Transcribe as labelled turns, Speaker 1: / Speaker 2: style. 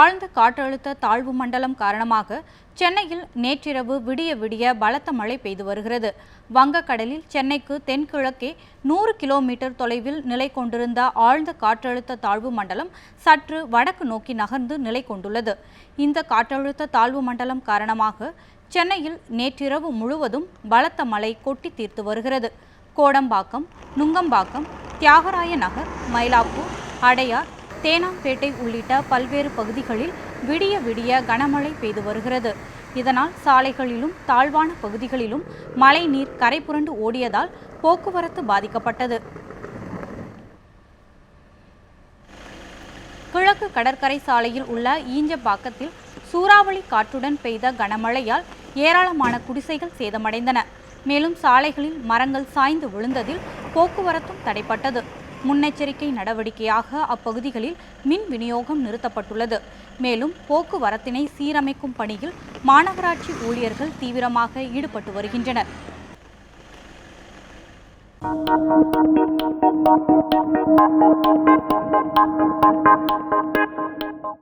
Speaker 1: ஆழ்ந்த காற்றழுத்த தாழ்வு மண்டலம் காரணமாக சென்னையில் நேற்றிரவு விடிய விடிய பலத்த மழை பெய்து வருகிறது. வங்கக்கடலில் சென்னைக்கு தென்கிழக்கே நூறு கிலோமீட்டர் தொலைவில் நிலை கொண்டிருந்த ஆழ்ந்த காற்றழுத்த தாழ்வு மண்டலம் சற்று வடக்கு நோக்கி நகர்ந்து நிலை கொண்டுள்ளது. இந்த காற்றழுத்த தாழ்வு மண்டலம் காரணமாக சென்னையில் நேற்றிரவு முழுவதும் பலத்த மழை கொட்டி தீர்த்து வருகிறது. கோடம்பாக்கம் நுங்கம்பாக்கம் தியாகராய நகர் மயிலாப்பூர் அடையார் தேனாம்பேட்டை உள்ளிட்ட பல்வேறு பகுதிகளில் விடிய விடிய கனமழை பெய்து வருகிறது. இதனால் சாலைகளிலும் தாழ்வான பகுதிகளிலும் மழை நீர் கரை புரண்டு ஓடியதால் போக்குவரத்து பாதிக்கப்பட்டது. கிழக்கு கடற்கரை சாலையில் உள்ள ஈஞ்சப்பாக்கத்தில் சூறாவளி காற்றுடன் பெய்த கனமழையால் ஏராளமான குடிசைகள் சேதமடைந்தன. மேலும் சாலைகளில் மரங்கள் சாய்ந்து விழுந்ததில் போக்குவரத்தும் தடைப்பட்டது. முன்னெச்சரிக்கை நடவடிக்கையாக அப்பகுதிகளில் மின் விநியோகம் நிறுத்தப்பட்டுள்ளது மேலும் போக்குவரத்தினை சீரமைக்கும் பணியில் மாநகராட்சி ஊழியர்கள் தீவிரமாக ஈடுபட்டு வருகின்றனர்
Speaker 2: Thank you.